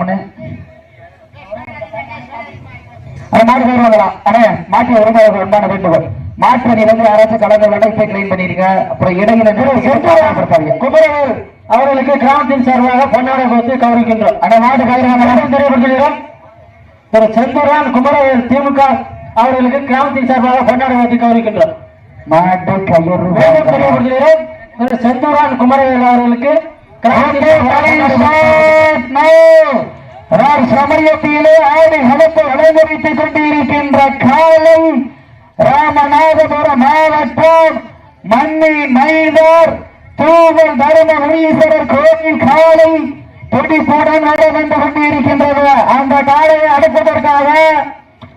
ஒண்ணு. அந்த மாடு போயிருவாங்களா அண்ணே மாட்டு உரிமையாளர்கள் உண்டான வேண்டுகோள் மாற்று நீ வந்து யாராச்சும் கலந்து விட இப்ப கிளைம் பண்ணிருங்க அப்புறம் இடையில நிறுத்தி குமரவேல் அவர்களுக்கு கிராமத்தின் சார்பாக பொன்னாடை கொடுத்து கௌரவிக்கின்றோம். அந்த மாடு கைவிடுவாங்க தெரியப்படுத்துகிறோம் திரு செந்தூரான் குமரவேல் திமுக அவர்களுக்கு கிராமத்தின் சார்பாக பொன்னாடை கொடுத்து கௌரவிக்கின்றோம். மாட்டு கயிறு தெரியப்படுத்துகிறோம் திரு செந்தூரான் குமரவேல் அவர்களுக்கு சமயத்திலே ஆடி ஹலத்தை அலங்கரித்துக் கொண்டிருக்கின்ற காலை ராமநாதபுரம் மாவட்டம் மண்ணி மைதார் தூவல் தரும முனீஸ்வரர் கோவில் காலை துடிப்புடன் நட கொண்டிருக்கின்றது. அந்த காலையை அடைப்பதற்காக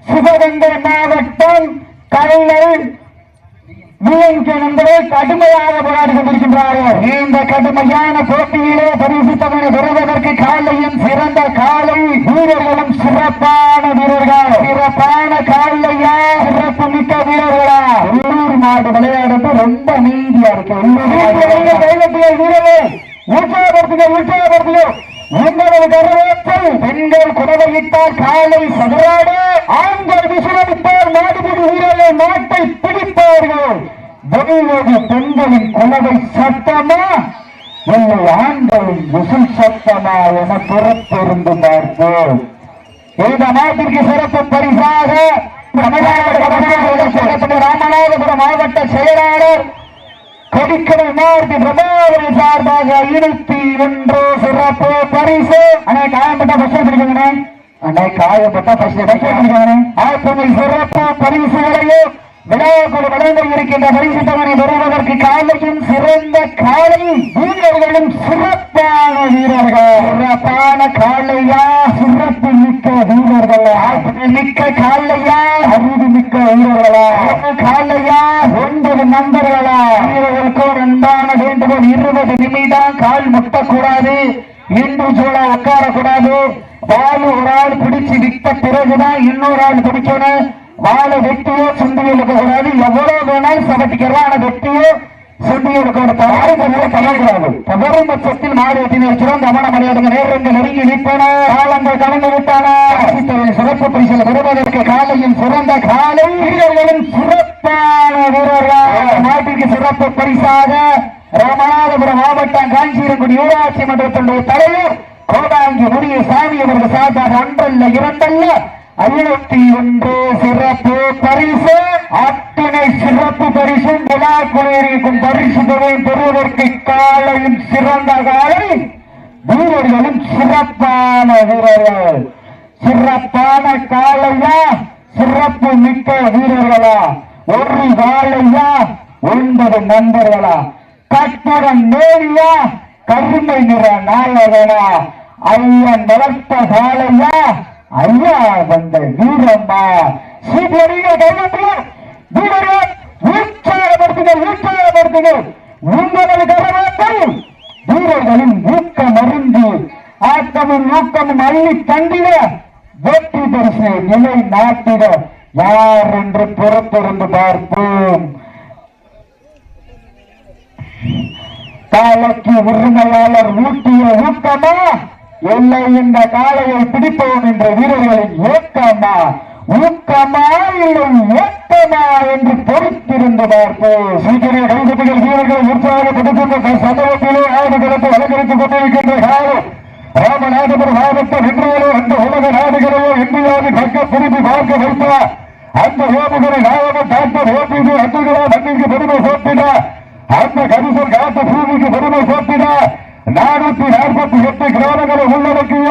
சிவகங்கை மாவட்டம் கல்லல் விஎன்கே நண்பரை கடுமையாக போராடி கொண்டிருக்கின்றார்கள் இந்த கடுமையான போட்டியிலே பரிசுத்தவனை பெறுவதற்கு காலையும் சிறந்த காலை. வீரர்களும் சிறப்பான வீரர்கள். சிறப்பான காலையா? சிறப்பு மிக்க வீரர்களா? உள்ளூர் நாடு விளையாடுறது ரொம்ப நீதியா இருக்கு. வீரர்கள் உற்சாகப்படுத்துங்க உற்சாகப்படுத்துங்க. உங்களது கருவேற்றல் புடவையிட்டார் காலை சதுராடு ஆண்கள் விசிலடிப்பார் மாடுபிடி வீரர்கள் நாட்டை பிடிப்பார்கள் வெளியோடு பெண்களின் குலவை சத்தமா இல்லை ஆண்களின் விசில் சத்தமா என பொறுத்திருந்து பார்ப்போம் இந்த நாட்டிற்கு சிறப்பு பரிசாக தமிழ்நாடு ராமநாதபுரம் மாவட்ட செயலாளர் கொடிக்கடல் மாவட்ட பிரபாவதி சார்பாக இருபத்தி ஒன்று சிறப்பு பரிசு. அண்ணே காயப்பட்ட பஸ் பிடிக்கணுங்க அண்ணே காயப்பட்ட பஸ் பிடிக்கணும் ஆத்தனை சிறப்பு பரிசுகளையும் விழாக்குழு வழங்க இருக்கின்ற பரிசு தவணை பெறுவதற்கு காலையும் சிறந்த காலை வீரர்களும் சிறப்பான வீரர்கள். சிறப்பான காலையா சிறப்பு மிக்க வீரர்கள். ஆற்றல் மிக்க காலையா அறிவு மிக்க வீரர்களா காலையா ஒன்பது நண்பர்களா வீரர்களுக்கு ஒரு அன்பான வேண்டுகோள் இருபது கால் முட்டக்கூடாது இண்டிவிஜுவலா உட்காரக்கூடாது. வாழு ஒரு ஆள் பிடிச்சு விட்ட பிறகுதான் இன்னொரு ஆள் பிடிக்கணும். வாழை வெட்டியோ சுண்டியோ எடுக்கக்கூடாது எவ்வளவு வேணாலும் சமட்டிக்கலாம் ஆனா வெட்டியோ சுண்டியோ இருக்கக்கூடாது தவறு பண்ணக்கூடாது பட்சத்தில் மாடு வெட்டி நிற்கிறோம் கவனம் மரியாதை நேரங்கள் நெருங்கி நிற்பன. காலங்கள் கலந்து விட்டான. சிறப்பு பரிசில் பெறுவதற்கு காலையும் சிறந்த காலை. வீரர்களும் சிறப்பான வீரர்கள் நாட்டிற்கு சிறப்பு பரிசாக ராமநாதபுரம் மாவட்டம் காஞ்சிரங்குடி ஊராட்சி மன்றத்தினுடைய தலைவர் கோடாங்கி முனிய சாமி அவர்கள் சார்பாக ஒன்றல்ல இரண்டல்ல ஐநூத்தி ஒன்று சிறப்பு பரிசு. அத்தனை சிறப்பு பரிசு விழா குளிரிக்கும் பரிசுகளை பெறுவதற்கு காலையும் சிறந்த காலை வீரர்களும் சிறப்பான வீரர்கள். சிறப்பான காலையா? சிறப்பு மிக்க வீரர்களா? ஒரு காலையா? ஒன்பது நண்பர்களா? கட்டுடன் நேரியா கருமை நிற நாயகனா ஐயன் வளர்த்த காலையா ஐயா வந்த வீரம்மா. சீக்கிரம் கைவிட்டு வீரர்கள் உற்சாகப்படுத்துங்கள் உற்சாகப்படுத்துங்கள். உங்களது கரவாக்கள் வீரர்களின் ஊக்கம் அறிந்து ஆக்கமும் ஊக்கமும் அள்ளி தந்திட வெற்றி பரிசு நிலை நாட்டிட யார் என்று புறத்திருந்து பார்ப்போம். காலைக்கு உரிமையாளர் ஊட்டிய ஊக்கமா? இல்லை இந்த காளையை பிடிப்போம் என்ற வீரர்களின் ஏக்கமா? ஊக்கமா இல்லை ஏக்கமா என்று பொறுத்திருந்து பார்ப்போம் சீக்கிரம் கைதுகள் வீரர்களை உற்சாகப்படுத்துகின்ற சமூகத்திலே ஆடுகளத்தை அலங்கரித்துக் கொண்டிருக்கின்ற காலம் ராமநாதபுரம் மாவட்டம் இன்றையிலே அந்த உலக நாடுகளையோ இந்தியாவின் பக்க திரும்பி பார்க்க வைத்தார். அந்த ஏவுகணை நாயகன் டாக்டர் ஓபிஜி அப்துல்கலாம் மண்ணிற்கு பெருமை சேர்த்தினார். அந்த கரிசல் காத்த பூமிக்கு பெருமை சேர்த்தினார் நானூத்தி நாற்பத்தி எட்டு கிராமங்களை உள்ளடக்கிய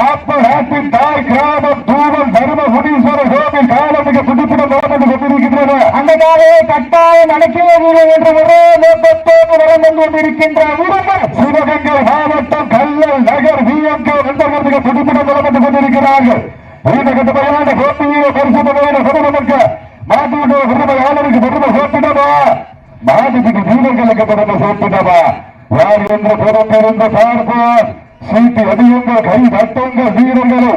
ஆப்ப நாட்டின் தாய் கிராமம் தூவல் தர்ம முனீஸ்வரர் கோவில் காலத்துக்கு துடிப்புடன் நடந்து அந்த காலையை கட்டாயம் அடக்கியது என்ற ஒரே நோக்கத்தோடு வளர்ந்து கொண்டிருக்கின்ற சிவகங்கை மாவட்டம் கல்லல் நகர் விஎம்கே நண்பர்களுக்கு துடிப்புடன் நடந்து கொண்டிருக்கிறார்கள். இந்த கட்டுமையான போட்டியை பரிசுத்தமான பெருமனுக்கு மாட்டுடைய பெருமையாளருக்கு பெருமை சேர்த்திடவா? மாட்டுக்கு வீரர்களுக்கு தொடர்ந்து சேர்த்துட்டவா யார் என்று புறத்திருந்து பார்ப்போம் சீட்டு அடியுங்கள் கை தட்டுங்கள் வீரர்களை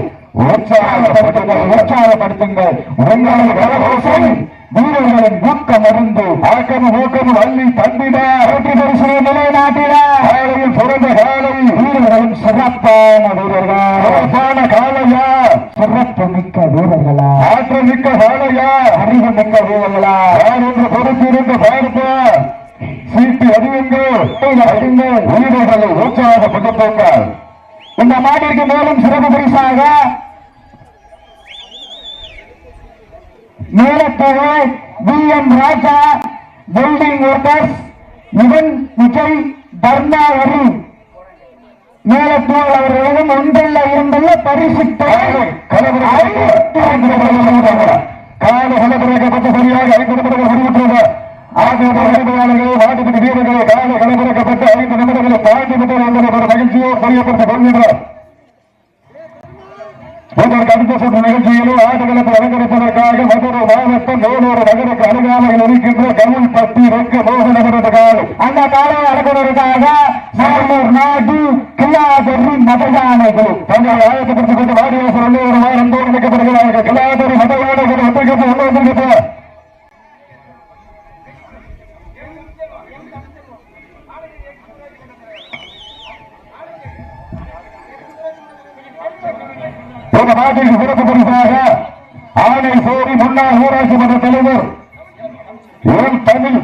உற்சாகப்படுத்துங்கள் உற்சாகப்படுத்துங்கள் உங்களது கரகோசை வீரர்களின் ஊக்கம் இருந்து ஆக்கமும் ஊக்கம் அள்ளி தந்திட வெற்றி பரிசனை நிலைநாட்டிட காலையில் சிறந்த காலை வீரர்களும் சிறப்பான வீரர்களா? சிறப்பான காலையா? சிறப்பு மிக்க வீரர்களா? ஆற்றல் மிக்க காலையா? அறிவு மிக்க வீரர்களா? யார் என்று பொறுத்திருந்து பார்ப்ப சீட்டு அறிவுங்கள் அறிவுங்கள் வீரர்களை உற்சாகப்படுத்துங்கள். இந்த மாட்டிற்கு மேலும் சிறப்பு பரிசாக மேலத்தேவை V M Raja building workers இவன் விஜய் தர்மாவரி. மேலத்தூர் அவர்களிடம் ஒன்றல்ல இரண்டல்ல பரிசு கால கலப்பிறக்கப்பட்ட சரியாக ஐந்து நிமிடங்கள் முடிவுற்றது ஆகிய விளையாடுகளே மாட்டுப்பிடி வீரர்களே கால கலப்பிறக்கப்பட்ட ஐந்து நிமிடங்களை தாண்டி விட்டது என்பதை ஒரு மகிழ்ச்சியோடு உங்கள் கொள்கின்றோம் சுற்று நிகழ்ச்சியிலே ஆடுகளத்தை அலங்கரிப்பதற்காக மதுரை மாவட்டம் வேலூர் நகருக்கு அருகாமையில் இருக்கின்ற கருள் பத்தி மோகன் அவரது காலம். அந்த காலம் அடங்குவதற்காக சாரூர் நாடு கிளாதரி மதயானைகள். தங்களை ஆயத்தப்படுத்திக் கொண்டு வாடிவாசல் உள்ளே ஒரு வாரம் தோன்றிக்கப்படுகிறார்கள் கிளாதரி கில்லாதரி மதயானைகள் ஒன்றைக்கு உள்ள வந்திருக்கிறார் இந்த நாட்டிற்கு சிறப்பு பரிசாக ஆணை சோரி முன்னாள் ஊராட்சி மன்ற தலைவர் இளம் தமிழ்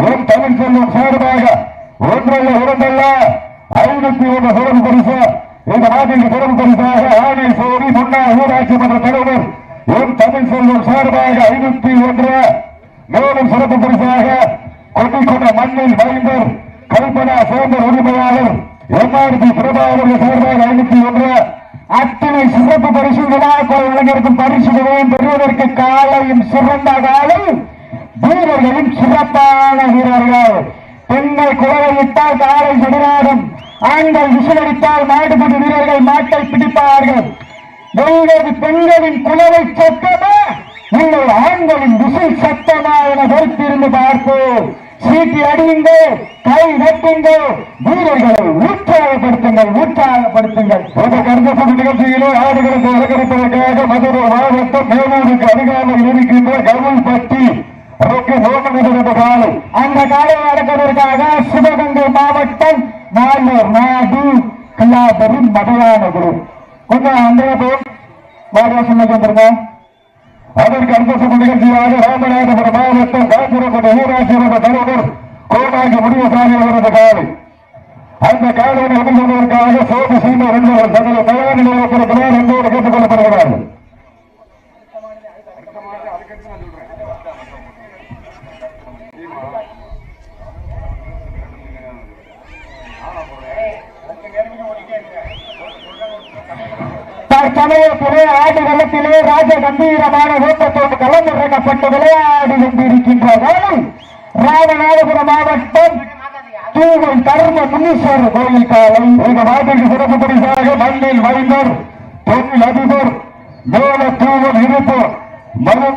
இளம் தமிழ் செல்வம் சார்பாக ஒன்றல்ல இரண்டல்ல ஐநூத்தி ஒன்று சிறப்பு பரிசு. இந்த நாட்டிற்கு சிறப்பு பரிசாக ஆணை சோரி முன்னாள் ஊராட்சி மன்ற தலைவர் இளம் தமிழ் செல்வம் சார்பாக ஐநூத்தி ஒன்று. மேலும் சிறப்பு பரிசாக கொட்டிக்கொண்ட மண்ணில் வைந்தர் கல்பனா சேர்ந்த உரிமையாளர் எம்ஆர்பி பிரபாகர் சார்பாக ஐநூத்தி ஒன்று. அத்தனை சிறப்பு பரிசு விழாக்கள் வழங்கியிருக்கும் பரிசுகளையும் பெறுவதற்கு காலையும் சிறந்த காலம் வீரர்களும் சிறப்பான வீரர்கள். பெண்கள் குழவையிட்டால் காலை செடிநாடும் ஆண்கள் விசிலடித்தால் மாடுபிடி வீரர்கள் மாட்டை பிடிப்பார்கள். வெள்ளது பெண்களின் குழவை சத்தமா? உங்கள் ஆண்களின் விசில் சத்தமா என பொறுத்திருந்து பார்ப்போம். சீட்டி அடியுங்க கை நட்டுங்க வீரர்களை உற்சாகப்படுத்துங்கள் உற்சாகப்படுத்துங்கள். இந்த கருத்து நிகழ்ச்சியிலே ஆடுகளத்தை அலங்கரிப்பதற்காக மதுரை மாவட்டம் மேலூருக்கு அருகாமையில் இருக்கின்ற கருள்பட்டி காலை அந்த காலை அடக்குவதற்காக சிவகங்கை மாவட்டம் நாளூர் நாடு கில்லாபரி மதயானகுரு கொஞ்சம் அந்த வாரியாசம் வந்துருங்க அதற்கு அடுத்த நிகழ்ச்சியாக ராமநாதபுரம் மாவட்டம் காஞ்சிரப்பட்ட ஊராட்சி மன்ற தலைவர் கோடாங்கி முடிவுசாமி அவரது காலை. அந்த காலையை எதிர்கொள்வதற்காக சோதி சீமா ரெண்டு தங்களை தயார் நிலையத்திற்கிறார் என்போடு கேட்டுக் கொள்ளப்படுகிறார்கள். தற்சமயத்திலே ஆடு களத்திலே ராஜ கம்பீரமான ஓட்டத்தோடு களமிறக்கப்பட்டு விளையாடி கொண்டிருக்கின்றார்கள் ராமநாதபுரம் மாவட்டம் தூவல் தர்ம முனீஸ்வரர் கோயில் காலம். எங்க நாட்டிற்கு சிறப்பு பரிசாக மண்ணில் வைந்தர் தொழில் அதிபர் மேல தூவல் இருப்பு மறு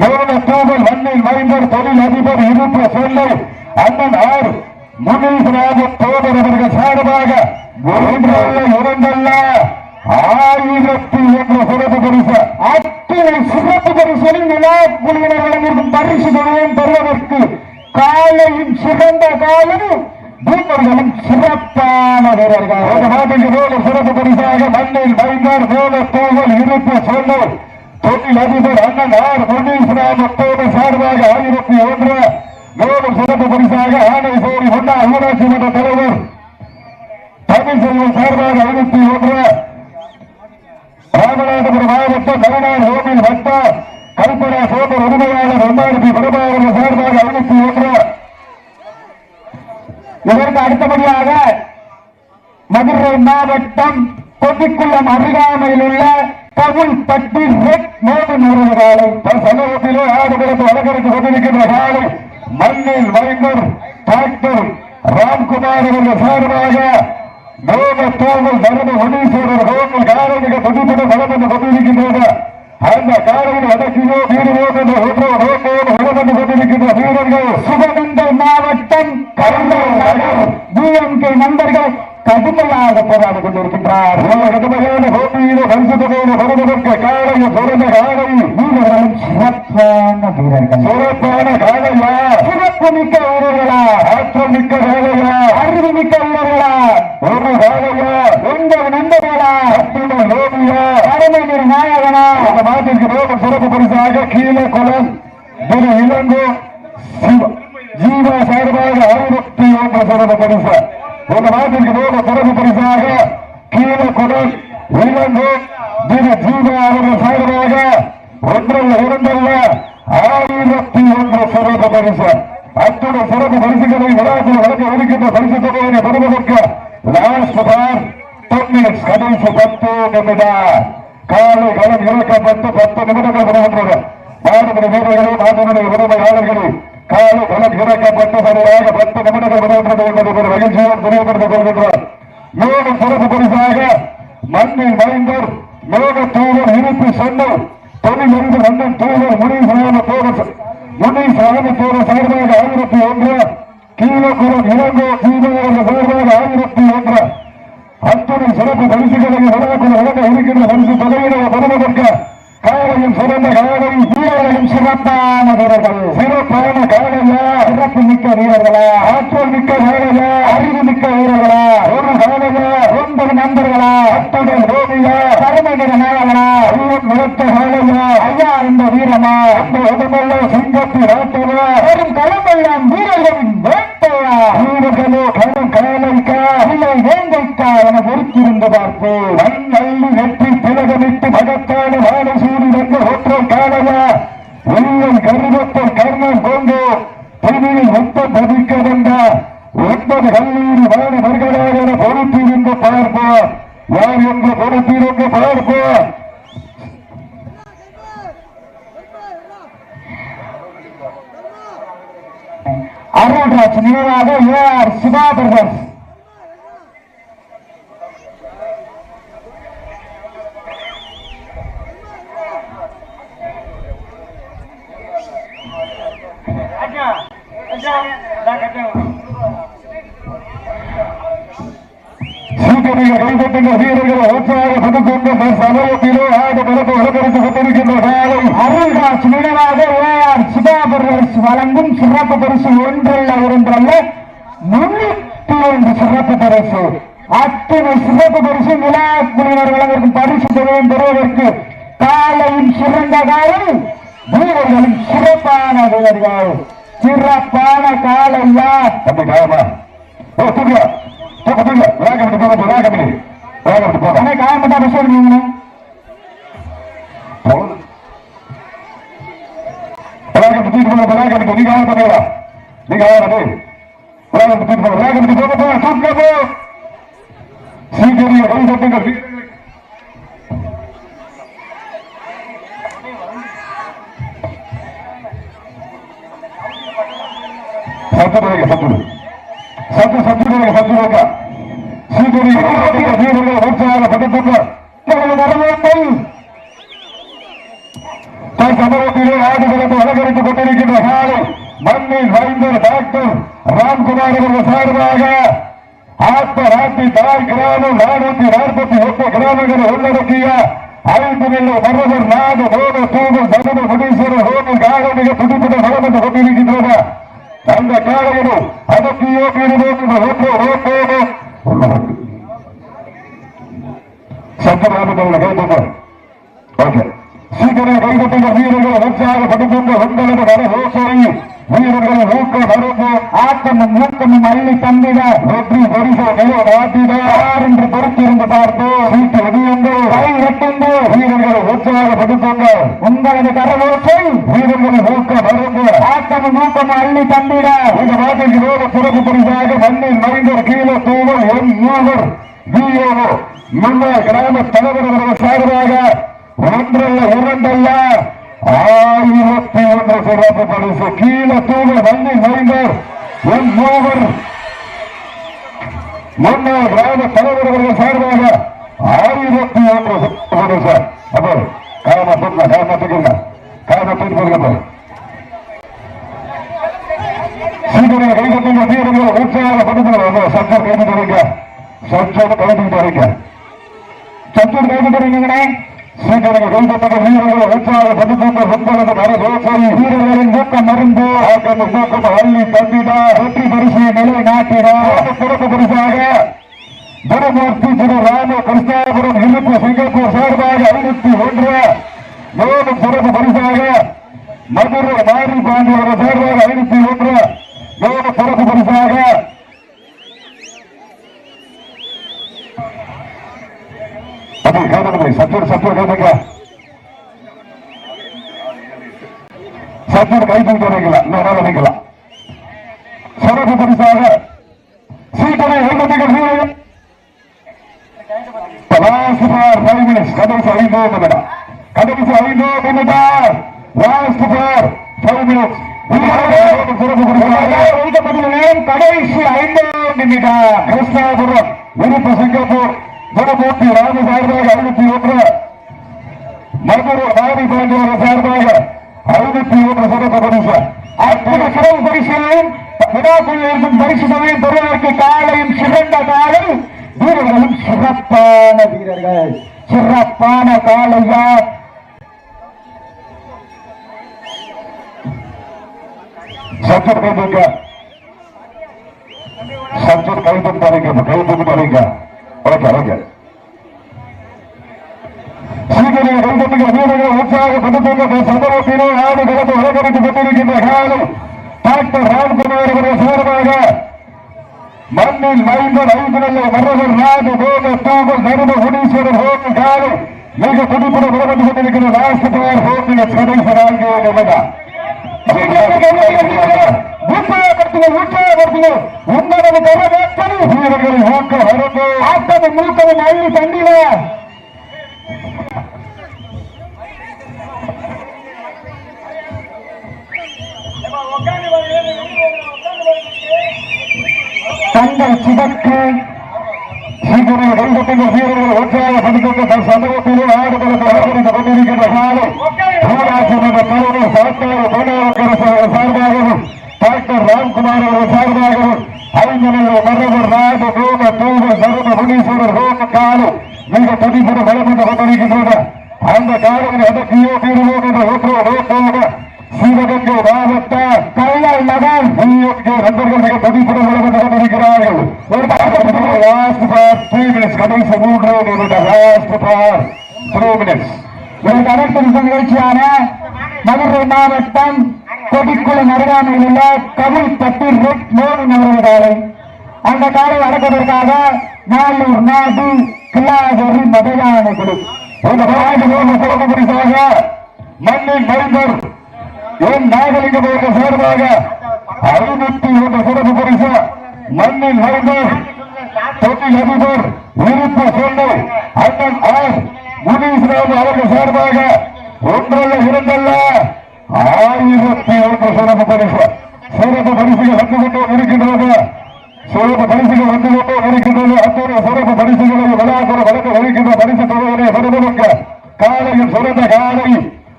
மேல தூவல் மண்ணில் வைந்தர் தொழில் அதிபர் இருப்பு சொல்லை அண்ணன் ஆர். முனீஸ்வராஜ தோதர் அவர்கள் சார்பாக ஒன்றல்ல இரண்டல்ல ஆயிரத்தி ஒன்று சிறப்பு பரிசு. அத்தனை சிறப்பு பரிசலின் விழா குழுவினர் வழங்கியிருக்கும் பரிசுகளையும் பெறுவதற்கு காலையும் சிறந்த காலம் வீரர்களும் சிறப்பான வீரர்கள். ஒரு நாட்டிற்கு மேல சிறப்பு பரிசாக மண்ணில் வைந்தார் மேல தூவல் இருப்பு சொன்னோர் தொழில் அதிபர் அண்ணன் ஆர் முனீஸ்வராமத்தோடு சார்பாக ஆயிரத்தி ஒன்று. மேலும் சிறப்பு பரிசாக ஆணை சோடி முன்னாள் ஊராட்சி மன்ற தலைவர் தமிழ் செல்வம் சார்பாக ஐநூத்தி ஒன்று ராமநாதபுரம் மாவட்டம் மறுநாள் ஓமில் வட்ட கல்பனா சோதர் உரிமையாளர் ரெண்டாயிரத்தி பிரபாகரன் சார்பாக ஐநூத்தி ஒன்று இதற்கு அடுத்தபடியாக மதுரை மாவட்டம் கொதிக்குளம் அருகாமையில் உள்ள தமிழ் ரெட் மோகன் ஒரு காலை சமூகத்திலே ஆடுகளுக்கு அலங்கரித்து கொண்டிருக்கின்ற காலை மண்ணில் வைந்தர் டாக்டர் ராம்குமார் அவர்கள் சார்பாக மேல தோமல் தர்ம முனீஸ்வரர் கோவில் காரணிக துடிப்புடன் வளர்ந்து கொண்டிருக்கின்றது. அந்த காரணம் அடக்கியோ வீடுவோ என்ற ஒன்றோ ரோட்டோடு வளர்ந்து கொண்டிருக்கின்ற வீரர்கள் சிவகங்கை மாவட்டம் கருங்கல் நகர். டிஎம்கே நண்பர்கள் கடுமையாக போராடி கொண்டிருக்கின்றார். கடுமையான போட்டியில பரிசு தொகையில வருவதற்கு காலையில் சிறந்த காலை வீரர்களும் சிறப்பான வீரர்கள். சிறப்பான காலையா சிறப்பு மிக்க வீரர்களா? ஆற்றல் மிக்க வேலையா அறிவு மிக்க வீரர்களா? ஒரு காலையா உங்கள் நண்பர்களா? அத்துடன் லோபியா கடமைஞர் நாயகனா அந்த நாட்டிற்கு ரோக சிறப்பு பரிசாக கீழே குளம் திரு இளங்கோ ஜீவா சார்பாக அறுபத்தி ஒன்று சிறப்பு பரிசு. இந்த நாட்டிற்கு ரோக சிறப்பு பரிசாக கீழே குளம் இளங்கோ திரு ஜீவா அவர்கள் சார்பாக ஒன்றல்ல இரண்டல்ல ஆயிரத்தி ஒன்று சிறப்பு பரிசு. அத்துடன் சிறப்பு பரிசுகளை விழாக்கள் வழங்க இருக்கின்ற பரிசு தொகையை பெறுவதற்கு லாஸ்ட் பார் டென்னிஸ் கடைசி பத்து நிமிடம். காலை களம் இறக்கப்பட்டு பத்து நிமிடங்கள் வருகின்றது மாடுபடி வீரர்களே மாடுபடி உரிமையாளர்களே காலை களம் இறக்கப்பட்டு சரியாக பத்து நிமிடங்கள் வருகின்றது என்பது ஒரு மகிழ்ச்சியோடு தெரியப்படுத்திக் கொள்கின்றார் மேலும் சிறப்பு பரிசாக மண்ணில் மைந்தர் மேக தூவர் இருப்பு சொன்னோம் தொழிலிருந்து மன்னன் தூவர் முனி சாம தோவர் முனி சாம தோவர் சார்பாக ஆயிரத்தி ஒன்று கீழக்குளம் இளங்கோ சீதவர்கள் சார்பாக ஆயிரத்தி ஒன்று அத்துணை சிறப்பு பரிசுகளை வழங்கக்கூடிய வழங்க இருக்கின்ற பரிசு தொகையினை பெறுவதற்கு காலையில் சிறந்த காலம் வீரர்களும் சிறப்பான வீரர்கள். சிறப்பான காலையா சிறப்பு மிக்க வீரர்களா ஆற்றல் மிக்க காலையா அறிவு மிக்க வீரர்களா ஒரு காலையா ஒன்பது நண்பர்களா அத்துடன் ரோகியா கருமைகிற நாயகனா உள்ளம் நிறுத்த காலையா ஐயா இந்த வீரமா அந்த உடம்பல்ல சிங்கத்து ராட்டவா வெறும் களமெல்லாம் வீரர்களின் வேட்டையா? வீரர்களோ கடும் காலைக்கா இல்லை வேங்கைக்கா என பொறுத்திருந்து பார்ப்போம். மண்ணள்ளி வெற்றி திலகமிட்டு மகத்தான வாழை சூடி வந்த ஒற்றம் காலையா இல்லை கருவத்தல் கர்ணம் கொண்டு புவியில் ஒத்த பதிக்க வந்த ஒன்பது கல்லூரி மாணவர்களாக என பொறுத்திருந்து பார்ப்போம். யார் என்று பொறுப்பில் பொறுத்திருந்து பார்ப்போம். அருள்ராஜ் நினைவாக ஏ ஆர் சிவா பிரதர்ஸ். சீக்கிரங்கள் வீரர்கள் உற்சாக பதுக்கொண்டு சமூகத்திலே ஆடு பரப்பு வளர்த்து கொண்டிருக்கின்ற காலை நினைவாக ஏஆர் சுதாபுரர்ஸ் வழங்கும் சிறப்பு பரிசு ஒன்றல்ல ஒன்றல்ல முன்னூத்தி ஒன்று சிறப்பு பரிசு அத்தனை சிறப்பு பரிசு விழா குழுவினர் வழங்கும் பரிசு தொகையும் பெறுவதற்கு காலையும் சிறந்த வீரர்களும் சிறப்பான வீரர்கள் சிறப்பான காலையா அந்த காலமா ஓ தூங்க தூக்க போக விழாக்கமிட்டு விழாக்கமிட்டு போக அண்ணே காயப்பட்டா பஸ் எடுக்கீங்க விழாக்கமிட்டு தூக்கி போக விழாக்கமிட்டு நீங்க ஆக போகல நீங்க ஆக விழாக்கமிட்டு தூக்கி போக விழாக்கமிட்டு போக போக தூக்க போ சீக்கிரம் கை தட்டுங்க சத்துருங்க சத்துரு சத்து சத்துருங்க சத்துருங்க சீக்கிரம் வீரர்கள் உற்சாக படுத்துங்க வரவேற்பை சமூகத்திலே ஆடுகளுக்கு அலங்கரித்துக் கொண்டிருக்கின்ற காலை மண்ணில் வைந்தர் டாக்டர் ராம்குமார் அவர்கள் சார்பாக ஆத்த ராத்தி தாய் கிராமம் நானூத்தி நாற்பத்தி எட்டு கிராமங்களை உள்ளடக்கிய ஐந்து நிலை மரபர் நாடு மோத தூதர் தகுந்த முனீஸ்வரர் ஹோமில் காலமிக துடிப்புடன் நடந்து கொண்டிருக்கின்றன. அந்த காலையில் அதற்கு யோகியோடு ரோட்டோ ரோட்டோடு சத்தராமத்தில் கைப்பற்ற ஓகே. சீக்கிரம் கைப்பற்றுகிற வீரர்கள் உற்சாக படுத்துகின்ற உங்களது வர ரோசோரி வீரர்கள் ஊக்க மருந்து ஆட்டமும் ஊக்கமும் அள்ளி தந்திட வெற்றி பரிசு நில நாட்டிட யார் என்று பொறுத்திருந்து பார்த்து சீட்டு வெடியுங்கள் கை வெட்டுங்க வீரர்களை உற்சாக படுத்துங்க உங்களது கரவோசை வீரர்களை ஊக்க மருந்து ஆட்டமும் ஊக்கமும் அள்ளி தந்திட. இந்த நாட்டிற்கு ரோக சிறப்பு பரிசாக மண்ணில் மறைந்தர் கீழே தூவர் எம் மூவர் விஓ முன்னாள் கிராம தலைவர் அவர்கள் சார்பாக ஒன்றல்ல இரண்டல்ல ஆயிரத்தி ஒன்று சிறப்பு பரிசு கீழே தூவர் வள்ளி மைந்தர் என் மூவர் முன்னாள் கிராம தலைவர் அவர்கள் சார்பாக ஆயிரத்தி ஒன்று சிறப்பு பரிசு அப்போ காரணம் தூங்க காரணம் தூக்குங்க காரணம் தூக்கி போடுங்க சீக்கிரம் கைகட்டுங்க வீரர்கள் உற்சாக படுத்துங்க கைது கொடுங்க சற்றோடு கலந்துட்டு வரீங்க சற்றோடு கலந்துட்டு வரீங்கண்ணே சீக்கிரம் கைப்பட்ட வீரர்கள் உற்சாக பதிப்பட்ட சொந்தளது மரதோசை வீரர்களின் ஊக்கம் மருந்து ஆக்கம் ஊக்கம் அள்ளி தந்திட வெற்றி பரிசு நிலை நாட்டிட. சிறப்பு பரிசாக குருமூர்த்தி திரு ராம கிருஷ்ணாபுரம் இழுப்பு சிங்கப்பூர் சார்பாக ஐநூத்தி ஒன்று. மேலும் சிறப்பு பரிசாக மதுரை மாரி பாண்டியவர் சார்பாக ஐநூத்தி ஒன்று. மேலும் சிறப்பு பரிசாக அது சத்தூர் சத்தூர் கேளுங்க சத்தூர் கை தூக்கி வைக்கலாம் வைக்கலாம் சிறப்பு பரிசாக சீக்கிரம் ஃபைவ் மினிட்ஸ் கடைசி ஐந்து நிமிடம். கடைசி ஐந்து நிமிடம். லாஸ்ட் ஃபார் ஃபைவ் மினிட்ஸ் கடைசி ஐந்து நிமிடம். கிருஷ்ணாபுரம் விருப்ப சிங்கப்பூர். குணமூர்த்தி ராம சார்பாக அறுபத்தி ஒன்று மதுரை மாரி பாண்டியவர் சார்பாக அறுபத்தி ஒன்று சிறப்பு பரிசு அற்புத சிறப்பு பரிசையும் விழாக்குழுவிற்கும் பரிசு தொகையும் பெறுவதற்கு காலையும் சிறந்த காலம் வீரர்களும் சிறப்பான வீரர்கள் சிறப்பான காலையா சச்சர் கைதுங்க சச்சர் கைது பாருங்க கைது பாருங்க ஓகே ஓகே சீக்கிரம் கைதுங்க வீரர்கள் உற்சாக படுத்துங்க சந்தர்ப்பத்திலே ஆடு கிடந்து விலகரித்து கொண்டிருக்கின்ற காலம் டாக்டர் ராம்குமார் அவர்கள் சார்பாக மண்ணில் மைந்தர் ஐந்தனல்ல மரவர் நாடு வேத தூவல் நடுவ குடீஸ்வரர் ஹோம் காலம் மிக துடிப்புடன் விளம்பந்து கொண்டிருக்கிற லாஸ்ட் பார் ஹோம் கடைசி நான்கு நிமிடா உன்னதது கரவேற்றல் வீரர்களை ஊக்க வரவு ஆட்டது மூக்கது அள்ளி தண்ணீர தங்கள் சிவக்கு சீக்கிரம் கைப்பற்றுகிற வீரர்கள் ஒற்றாக பதிக்கப்பட்ட சமூகத்திலே ஆடுபடுத்த கொண்டிருக்கின்ற காலம் ஊராட்சி மன்ற தலைவர் சார்பாகவும் டாக்டர் ராம்குமார் அவர்கள் சார்பாகவும் அறிஞர்கள் மரபர் ராஜ கோம தூவ சர்வ முனீஸ்வரர் ரோம காலம் மிக துடிப்புற வளர்ந்து கொண்டிருக்கின்றன அந்த காலம் அடக்கியோ தீர்வோம் என்ற ஒற்றை நோக்கோட சிவகங்கை மாவட்ட கலைஞர் நகர் சிஎம்கே நண்பர்கள் மிக துடிப்புடன் வளர்ந்து கொண்டிருக்கிறார்கள் ஒரு லாஸ்ட் பார் த்ரீ மினிட்ஸ் கடைசி மூன்று நிமிடம் லாஸ்ட் பார் த்ரீ மினிட்ஸ் ஒரு அனைத்து நிகழ்ச்சியான மதுரை மாவட்டம் கொடிக்குளம் அருகாமையில் உள்ள கவிழ்பட்டி ரெட் மோகன் அவர்கள் காலை அந்த காலை அடக்குவதற்காக நாளூர் நாடு கிளாகரி மதையான குழு இந்த போராட்ட மூலம் மண்ணின் மைந்தர் என் நாகலிங்கம் அவர்கள் சார்பாக ஐநூத்தி ஒன்று சிறப்பு பரிசு மண்ணின் மைந்தர் தொட்டில் அதிபர் விருப்ப சொல்லு அண்ணன் ஆர் முனீஸ்வரன் அவர்கள் சார்பாக ஒன்றல்ல இரண்டல்ல ஆயிரத்தி ஒன்று சிறப்பு பரிசு சிறப்பு பரிசுகள் வந்து கொண்டே இருக்கின்றது. சிறப்பு பரிசுகள் வந்து கொண்டே இருக்கின்றது. அத்தனை சிறப்பு பரிசுகளை விழாக்குற வழக்க வருகின்ற பரிசு தொகையினை பெறுவதற்கு காலையில் சிறந்த காலை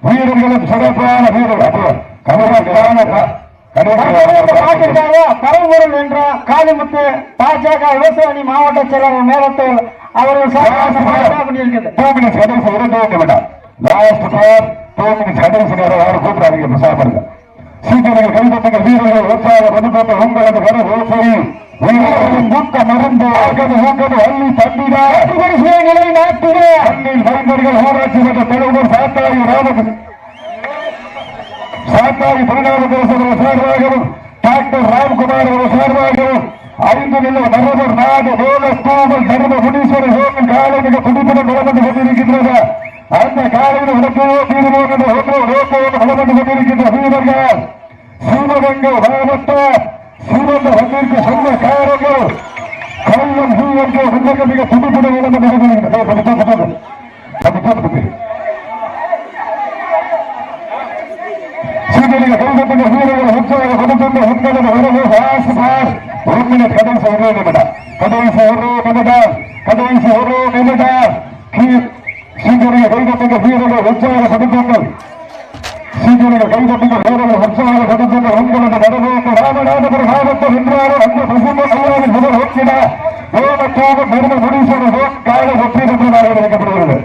வீரர்களும் சிறப்பான வீரர்கள். பரம்பூரம் என்ற காளிமுத்து பாஜக விவசாய மாவட்ட செயலாளர் மேலத்தில் அவர்கள் டூ மினிட்ஸ் கடைசி யாரும் கூப்பிடாதீங்க பிரசாபருங்க சீக்கிரம் கைப்பற்றுங்க வீரர்கள் உற்சாக மதிப்பட்ட உங்களது வர ஓசை வீரர்களின் ஊக்க மருந்து அகது ஊக்கது அள்ளி தந்திட. நிலை நாட்டிட அண்ணில் மைந்தர்கள் ஊராட்சி மன்ற தலைவர் சாத்தாரி ராமகிருஷ்ணன் சாத்தாரி பரிணாமதேசர் சார்பாகவும் டாக்டர் ராம்குமார் அவர் சார்பாகவும் ஐந்து நிலை மரபர் நாடு வேல தூவல் தர்ம முனீஸ்வரர் ஹோமின் காலை மிக துடிப்புடன் அந்த காலையில் உடக்கையோ தீர்வோ என்று ஒன்றோ ரோக்கோடு வளர்ந்து கொண்டிருக்கின்ற வீரர்கள். சிவகங்கை மாவட்ட சிவந்த வந்திற்கு சொந்தக்காரர்கள் கல்லம் சிவகங்கை உங்கள் மிக துடிப்புடன் வளர்ந்து கொண்டிருக்கின்றது சீக்கிரம் கைப்பற்றுங்க வீரர்கள் உற்சாக கொடுத்துள்ள உங்களது உறவு பாஸ் பாஸ் ஒரு மினிட் கடைசி ஒரு நிமிடம். கடைசி ஒரு நிமிடம். கடைசி ஒரு நிமிடம். கீழ் சீக்கிரம் கைப்பற்றுங்க வீரர்கள் உற்சாக கொடுத்துங்கள் சீக்கிரம் கைப்பற்றுங்க வீரர்கள் உற்சாக கொடுத்துள்ள உங்களது வரவேற்பு ராமநாதபுர மாவட்டம் என்றாலும் அந்த பசுமை கையாளி முதல் ஓக்கிட ஓமத்தோடு பெருமை முடிவு காலை வெற்றி பெற்றதாக இருக்கிறது